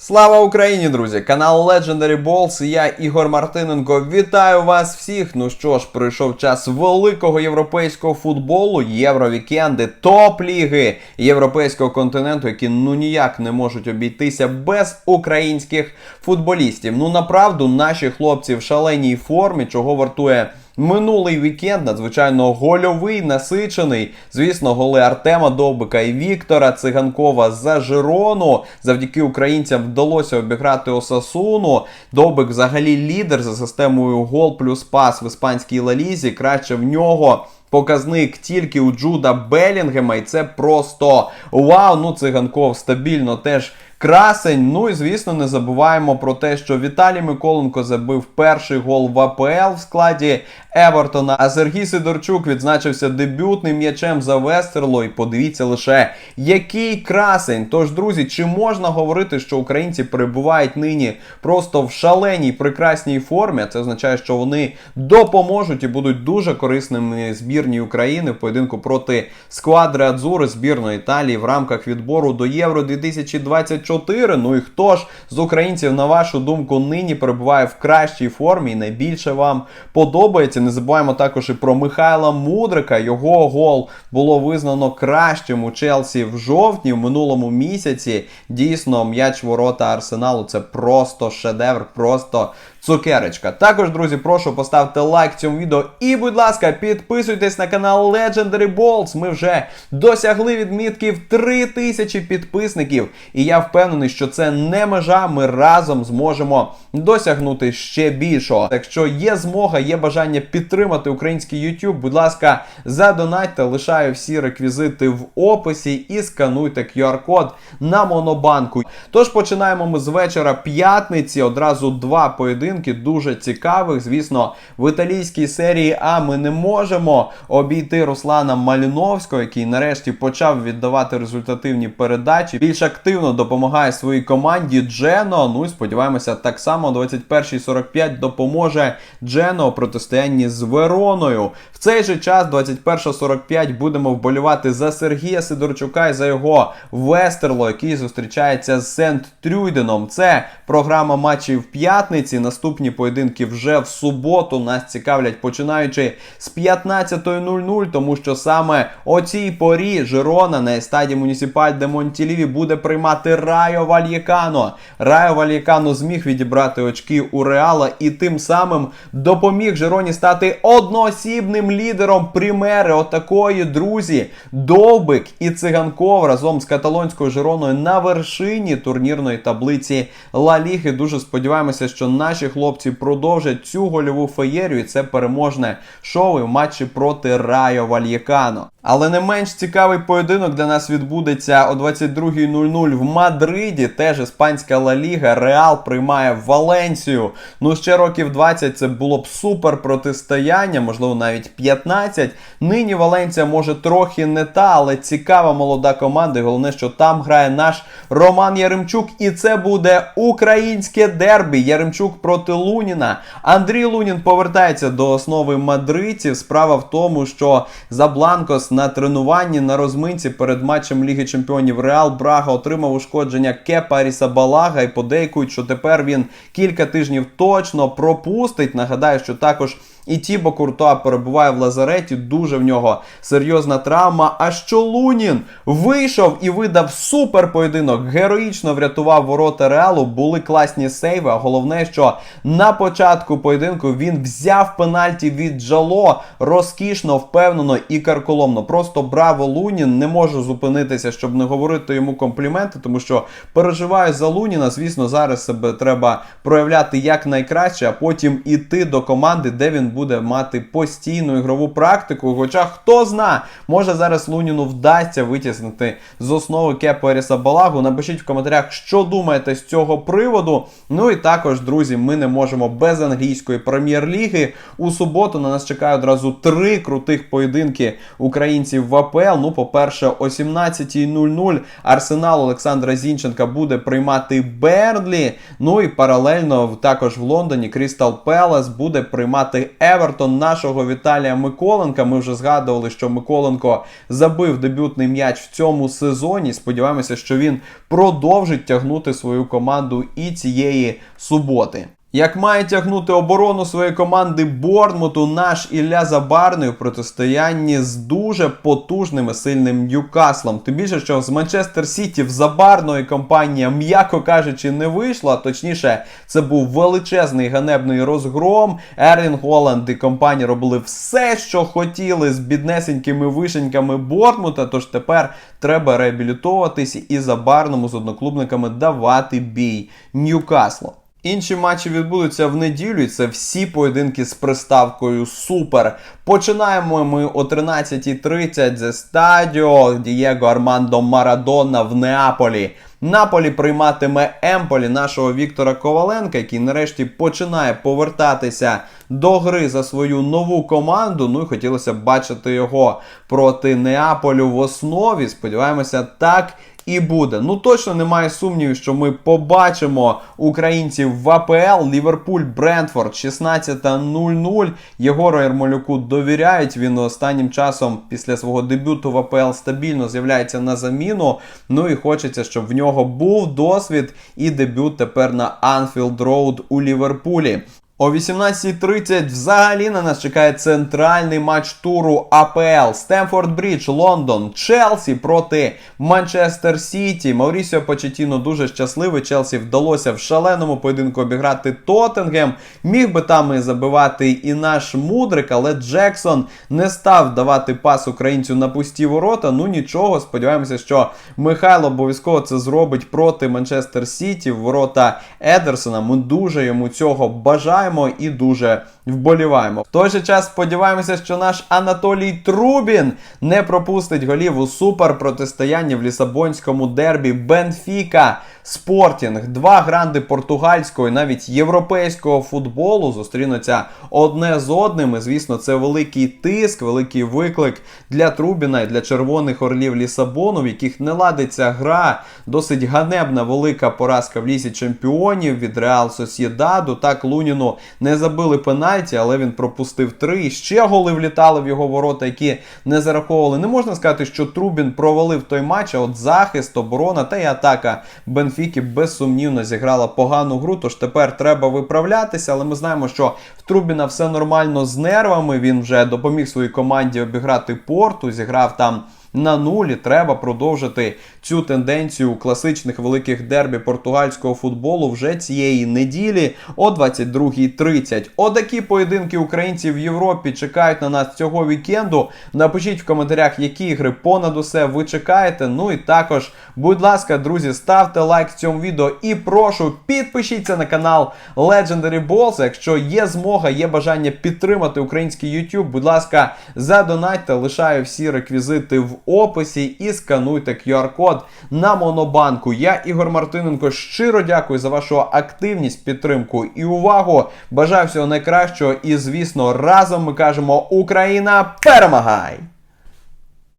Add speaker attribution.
Speaker 1: Слава Україні, друзі! Канал Legendary Balls я Ігор Мартиненко. Вітаю вас всіх. Ну що ж, прийшов час великого європейського футболу, євровікенди, топ-ліги європейського континенту, які ну ніяк не можуть обійтися без українських футболістів. Ну направду, наші хлопці в шаленій формі, чого вартує. Минулий вікенд надзвичайно гольовий, насичений. Звісно, голи Артема Довбика і Віктора Циганкова за Жирону. Завдяки українцям вдалося обіграти Осасуну. Довбик взагалі лідер за системою гол плюс пас в іспанській лалізі. Краще в нього. Показник тільки у Джуда Белінгема, і це просто вау. Ну, циганков стабільно теж красень. Ну і звісно, не забуваємо про те, що Віталій Миколенко забив перший гол в АПЛ в складі Евертона. А Сергій Сидорчук відзначився дебютним м'ячем за Вестерло. І подивіться лише, який красень. Тож, друзі, чи можна говорити, що українці перебувають нині просто в шаленій прекрасній формі? Це означає, що вони допоможуть і будуть дуже корисними збірній України в поєдинку проти сквадри Адзури збірної Італії в рамках відбору до Євро 2024. Ну і хто ж з українців, на вашу думку, нині перебуває в кращій формі і найбільше вам подобається? Не забуваємо також і про Михайла Мудрика. Його гол було визнано кращим у Челсі в жовтні в минулому місяці. Дійсно, м'яч ворота Арсеналу це просто шедевр, просто цукерочка. Також, друзі, прошу поставити лайк цьому відео і, будь ласка, підписуйтесь на канал Legendary Balls. Ми вже досягли відмітки в 3000 підписників. І я впевнений, що це не межа. Ми разом зможемо досягнути ще більшого. Якщо є змога, є бажання підтримати український YouTube, будь ласка, задонатьте, лишаю всі реквізити в описі і скануйте QR-код на монобанку. Тож починаємо ми з вечора п'ятниці. Одразу два поєдинки дуже цікавих. Звісно, в італійській серії А ми не можемо обійти Руслана Маліновського, який нарешті почав віддавати результативні передачі. Більш активно допомагає своїй команді Джено. Ну і сподіваємося, так само о 21.45 допоможе Джено у протистоянні з Вероною. В цей же час, 21.45, будемо вболівати за Сергія Сидорчука і за його Вестерло, який зустрічається з Сент Трюйденом. Це програма матчів п'ятниці. Наступні поєдинки вже в суботу. Нас цікавлять починаючи з 15.00, тому що саме о цій порі Жирона на естаді Муніципаль де Монтіліві буде приймати Райо Вальєкано. Райо Вальєкано зміг відібрати очки у Реала і тим самим допоміг Жироні стати одноосібним лідером Прімери. Отакої, друзі, Довбик і Циганков разом з каталонською Жироною на вершині турнірної таблиці Ла Ліги. Дуже сподіваємося, що наші хлопці продовжать цю гольову феєрію. І це переможне шоу в матчі проти Райо Вальєкано. Але не менш цікавий поєдинок для нас відбудеться о 22.00 в Мадриді. Теж іспанська Ла Ліга. Реал приймає Валенсію. Ну ще років 20 це було б супер протистояння, можливо, навіть 15. Нині Валенсія може трохи не та, але цікава молода команда. І головне, що там грає наш Роман Яремчук. І це буде українське дербі. Яремчук проти Луніна. Андрій Лунін повертається до основи мадридців. Справа в тому, що Забланкос на тренуванні на розминці перед матчем Ліги Чемпіонів Реал Брага отримав ушкодження Кепа Рісабалага і подейкують, що тепер він кілька тижнів точно пропустить. Нагадаю, що також. І Тібо Куртуа перебуває в лазареті, дуже в нього серйозна травма. А що Лунін вийшов і видав супер поєдинок, героїчно врятував ворота Реалу, були класні сейви. А головне, що на початку поєдинку він взяв пенальті від Джало розкішно, впевнено і карколомно. Просто браво Лунін. Не можу зупинитися, щоб не говорити йому компліменти, тому що переживаю за Луніна. Звісно, зараз себе треба проявляти як найкраще, а потім іти до команди, де він буде мати постійну ігрову практику. Хоча хто зна, може зараз Луніну вдасться витіснити з основи Кепа Балагу. Напишіть в коментарях, що думаєте з цього приводу. Ну і також, друзі, ми не можемо без англійської прем'єр-ліги. У суботу на нас чекає одразу три крутих поєдинки українців в АПЛ. Ну, по-перше, о 17.00 Арсенал Олександра Зінченка буде приймати Бернлі. Ну і паралельно також в Лондоні Крістал Пелас буде приймати Евертон нашого Віталія Миколенка. Ми вже згадували, що Миколенко забив дебютний м'яч в цьому сезоні. Сподіваємося, що він продовжить тягнути свою команду і цієї суботи. Як має тягнути оборону своєї команди Борнмуту, наш Ілля Забарний у протистоянні з дуже потужним і сильним Ньюкаслом. Тим більше, що з Манчестер Сіті в Забарної компанія, м'яко кажучи, не вийшла. Точніше, це був величезний ганебний розгром. Ерлін Голланд і компанія робили все, що хотіли з біднесенькими вишеньками Борнмута. Тож тепер треба реабілітовуватись і Забарному з одноклубниками давати бій Ньюкаслу. Інші матчі відбудуться в неділю. і Це всі поєдинки з приставкою Супер. Починаємо ми о 13.30 зі стадіо Дієго Армандо Марадона в Неаполі. Наполі прийматиме Емполі нашого Віктора Коваленка, який нарешті починає повертатися до гри за свою нову команду. Ну і хотілося б бачити його проти Неаполю в основі. Сподіваємося, так і буде. Ну точно немає сумнівів, що ми побачимо українців в АПЛ. Ліверпуль Брентфорд 16.00. Єгору Ярмолюку довіряють. Він останнім часом після свого дебюту в АПЛ стабільно з'являється на заміну. Ну і хочеться, щоб в нього був досвід і дебют тепер на Анфілд Роуд у Ліверпулі. О 18.30 взагалі на нас чекає центральний матч туру АПЛ Стемфорд Брідж, Лондон, Челсі проти Манчестер Сіті. Маурісіо Почетіно дуже щасливий. Челсі вдалося в шаленому поєдинку обіграти Тоттенгем. Міг би там і забивати і наш мудрик, але Джексон не став давати пас українцю на пусті ворота. Ну нічого, сподіваємося, що Михайло обов'язково це зробить проти Манчестер Сіті. Ворота Едерсона. Ми дуже йому цього бажаємо і дуже вболіваємо. В той же час сподіваємося, що наш Анатолій Трубін не пропустить голів у супер протистоянні в лісабонському дербі Бенфіка Спортінг. Два гранди португальського і навіть європейського футболу зустрінуться одне з одним. І, звісно, це великий тиск, великий виклик для Трубіна і для червоних орлів Лісабону, в яких не ладиться гра. Досить ганебна велика поразка в лісі чемпіонів від Реал Сосєдаду. Так Луніну не забили пенальті, але він пропустив три. І ще голи влітали в його ворота, які не зараховували. Не можна сказати, що Трубін провалив той матч, а от захист, оборона та й атака Бенфіки безсумнівно зіграла погану гру. Тож тепер треба виправлятися. Але ми знаємо, що в Трубіна все нормально з нервами. Він вже допоміг своїй команді обіграти порту, зіграв там. На нулі треба продовжити цю тенденцію класичних великих дербі португальського футболу вже цієї неділі о 22.30. Отакі поєдинки українців в Європі чекають на нас цього вікенду. Напишіть в коментарях, які ігри понад усе ви чекаєте. Ну і також, будь ласка, друзі, ставте лайк цьому відео і прошу підпишіться на канал Legendary Balls. Якщо є змога, є бажання підтримати український YouTube, будь ласка, задонатьте, лишаю всі реквізити в описі і скануйте QR-код на Монобанку. Я Ігор Мартиненко щиро дякую за вашу активність, підтримку і увагу. Бажаю всього найкращого. І, звісно, разом ми кажемо Україна перемагай!